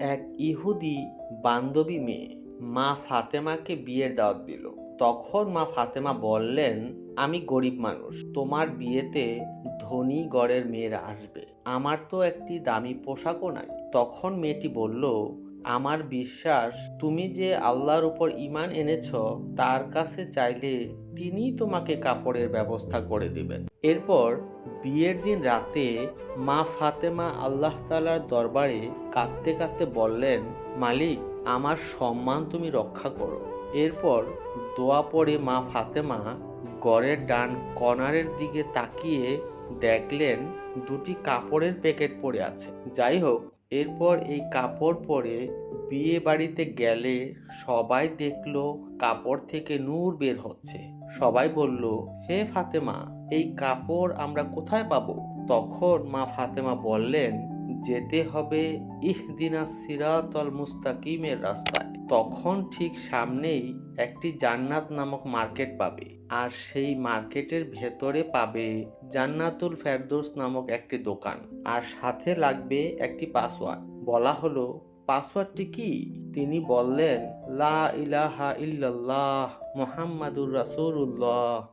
এক ইহুদি বান্ধবী মেয়ে মা ফাতেমাকে বিয়ের দাওয়াত দিল। তখন মা ফাতেমা বললেন, আমি গরিব মানুষ, তোমার বিয়েতে ধনী গড়ের মেয়েরা আসবে। আমার তো একটি দামি পোশাকও নাই। তখন মেয়েটি বলল আমার বিশ্বাস, তুমি যে আল্লাহর উপর ইমান এনেছ, তার কাছে চাইলে তিনি তোমাকে কাপড়ের ব্যবস্থা করে দিবেন। এরপর বিয়ের দিন রাতে মা ফাতেমা আল্লাহ তালার দরবারে কাঁদতে কাঁদতে বললেন, মালিক, আমার সম্মান তুমি রক্ষা করো। এরপর দোয়া পড়ে মা ফাতেমা গড়ের ডান কর্নারের দিকে তাকিয়ে দেখলেন, দুটি কাপড়ের প্যাকেট পড়ে আছে। যাই হোক এরপর এই কাপড় পরে বিয়ে বাড়িতে গেলে সবাই দেখল কাপড় থেকে নূর বের হচ্ছে। সবাই বলল, হে ফাতেমা, এই কাপড় আমরা কোথায় পাবো? তখন মা ফাতেমা বললেন যেতে হবে ইহদিনা সিরাতল মুস্তাকিমের রাস্তায়। তখন ঠিক সামনেই একটি জান্নাত নামক মার্কেট পাবে। আর সেই মার্কেটের ভেতরে পাবে জান্নাতুল ফেরদৌস নামক একটি দোকান। আর সাথে লাগবে একটি পাসওয়ার্ড। বলা হলো, পাসওয়ার্ডটি কি? তিনি বললেন, লা ইলাহা ইল্লাল্লাহ, মোহাম্মদুর রাসূলুল্লাহ।